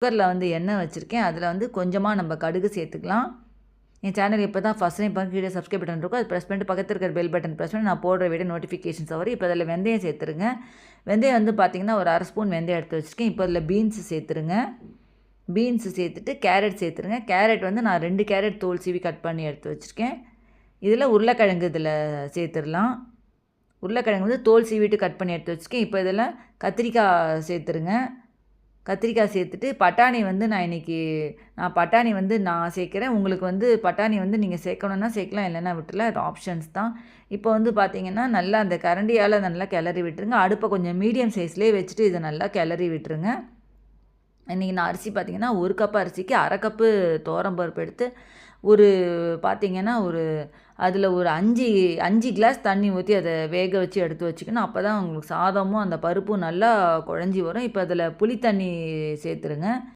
குக்கரில் வந்து எண்ணெய் வச்சுருக்கேன். அதில் வந்து கொஞ்சமாக நம்ம கடுகு சேர்த்துக்கலாம். என் சேனல் இப்போ தான் ஃபஸ்ட் டைம் பார்க்க கீழே சப்ஸ்கிரைப் பட்டன் இருக்கும். அது ப்ரெஸ் பண்ணிட்டு பக்கத்தில் இருக்கிற பெல் பட்டன் ப்ரெஸ் பண்ணி நான் போடுற வீடியோ நோட்டிஃபிகேஷன்ஸ் வரும் இப்போ அதில் வெந்தயம் சேர்த்துருங்க. வெந்தயம் வந்து பார்த்திங்கன்னா ஒரு அரை ஸ்பூன் வெந்தயம் எடுத்து வச்சுருக்கேன். இப்போ அதில் பீன்ஸ் சேர்த்துருங்க. பீன்ஸ் சேர்த்துட்டு கேரட் சேர்த்துருங்க. கேரட் வந்து நான் ரெண்டு கேரட் தோல் சீவி கட் பண்ணி எடுத்து வச்சுருக்கேன். இதில் உருளைக்கிழங்கு இதில் சேர்த்துடலாம். உருளைக்கிழங்கு வந்து தோல் சீவிட்டு கட் பண்ணி எடுத்து வச்சுருக்கேன். இப்போ இதில் கத்திரிக்காய் சேர்த்துருங்க. கத்திரிக்காய் சேர்த்துட்டு பட்டாணி வந்து நான் இன்றைக்கி நான் பட்டாணி வந்து நான் சேர்க்குறேன். உங்களுக்கு வந்து பட்டாணி வந்து நீங்கள் சேர்க்கணுன்னா சேர்க்கலாம் இல்லைன்னா விட்டுல அது ஆப்ஷன்ஸ் தான். இப்போ வந்து பார்த்தீங்கன்னா நல்லா அந்த கரண்டியால் நல்லா கிளறி விட்டுருங்க. அடுப்பை கொஞ்சம் மீடியம் சைஸ்லேயே வச்சுட்டு இதை நல்லா கிளறி விட்டுருங்க. இன்றைக்கி நான் அரிசி பார்த்திங்கன்னா ஒரு கப் அரிசிக்கு அரை கப்பு பருப்பு எடுத்து ஒரு பார்த்திங்கன்னா ஒரு அதில் ஒரு அஞ்சு அஞ்சு கிளாஸ் தண்ணி ஊற்றி அதை வேக வச்சு எடுத்து வச்சுக்கணும். அப்போ தான் உங்களுக்கு சாதமும் அந்த பருப்பும் நல்லா குழஞ்சி வரும். இப்போ அதில் புளி தண்ணி சேர்த்துருங்க.